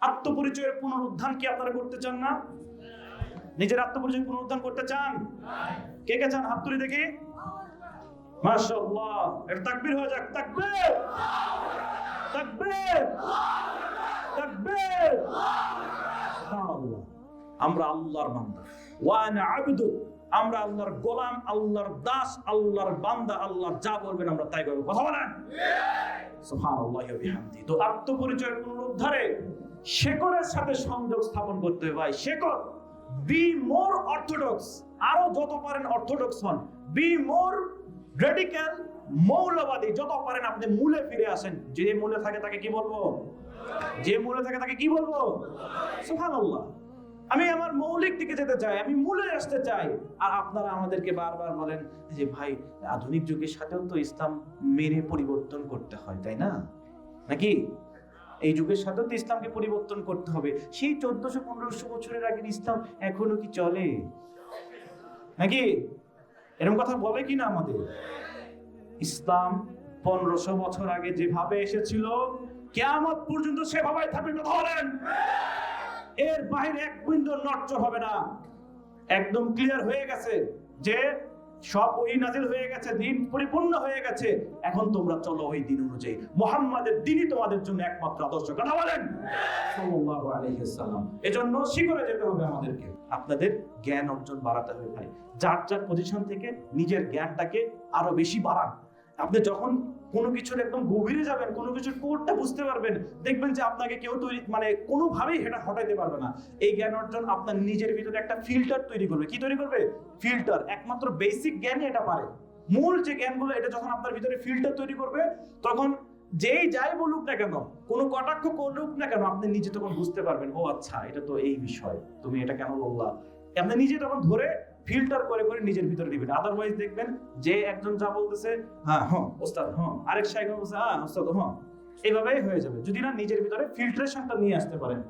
আত্মপরিচয়ের পুনরুত্থান কি আপনারা করতে চান না? নিজের আত্মপরিচয় পুনরুত্থান করতে চান? কে কে চান? হাত তুলে দেখি। মাশাআল্লাহ। এটা তাকবীর হয়ে যাক। তাকবীর! তাকবীর! তাকবীর! সুবহানাল্লাহ। আমরা আল্লাহর বান্দা। ওয়া আনা আবদু। আমরা আল্লাহর গোলাম, আল্লাহর দাস, আল্লাহর বান্দা আল্লাহ যা বলবেন আমরা তাই করব। কথা বলেন? সুবহানাল্লাহি ওয়া বিহামদি তো আত্মপরিচয়ের পুনরুদ্ধারে শেকড়ের সাথে সংযোগ স্থাপন করতে হবে ভাই, শেকড় বি মোর অর্থোডক্স আরও যত পারেন অর্থোডক্স হন। বি মোর রেডিক্যাল মৌলবাদী। যত পারেন আপনি মূলে ফিরে আসেন। যে মূলে থাকে তাকে কি বলব? যে মূলে থাকে তাকে কি বলব? সুবহানাল্লাহ। আমি আমার মৌলিক দিকে যেতে চাই, আমি মূলে আসতে চাই। আর আপনারা আমাদেরকে বারবার বলেন যে, ভাই, আধুনিক যুগের সাথেও তো ইসলাম মেনে পরিবর্তন করতে হয়, তাই না? নাকি? এই যুগের সাথে তো ইসলামকে পরিবর্তন করতে হবে। সেই চোদ্দশো পনেরোশো বছরের আগের ইসলাম এখনও কি চলে? নাকি? এরকম কথা বলে কি না আমাদের? ইসলাম পনেরোশো বছর আগে যেভাবে এসেছিল, কেয়ামত পর্যন্ত সেভাবে থাকবে কথা বলেন এর বাইরে এক বিন্দু নটচর হবে না। একদম ক্লিয়ার হয়ে গেছে যে সব ওই নাজিল হয়ে গেছে, দিন পরিপূর্ণ হয়ে গেছে। এখন তোমরা চলো ওই দিন অনুযায়ী। মোহাম্মদের দিনই তোমাদের জন্য একমাত্র আদর্শ। কথা বলেন। এজন্য শিখরে যেতে হবে আমাদেরকে। আপনাদের জ্ঞান অর্জন বাড়াতে হবে ভাই। যার যার পজিশন থেকে নিজের জ্ঞানটাকে আরও বেশি বাড়ান। আপনি যখন কোনো কিছুর একদম গভীরে যাবেন, কোনো কিছুর কোডটা বুঝতে পারবেন, দেখবেন যে আপনাকে কেউ তৈরি মানে কোনোভাবেই সেটা হটাইতে পারবে না। এই জ্ঞান অর্জন আপনার নিজের ভিতরে একটা ফিল্টার তৈরি করবে। কি তৈরি করবে? ফিল্টার একমাত্র বেসিক জ্ঞানই এটা পারে। মূল যে জ্ঞানগুলো, এটা যখন আপনার ভিতরে ফিল্টার তৈরি করবে, তখন যেই যাই বলুক না কেন, কোনো কটাক্ষ করুক না কেন, আপনি নিজে তখন বুঝতে পারবেন, ও আচ্ছা এটা তো এই বিষয়, তুমি এটা কেন বললা? আপনি নিজে তখন ধরে ফিল্টার করে করে নিজের ভিতরে দিবেন। আদারওয়াইজ দেখবেন যে একজন যা বলতেছে হ্যাঁ হ্যাঁ। ওস্তাদ হ্যাঁ। আরেক সাহেব বলছে হ্যাঁ ওস্তাদ হ্যাঁ। এইভাবেই হয়ে যাবে। যদি না নিজের ভিতরে ফিল্ট্রেশনটা নিয়ে আসতে পারেন।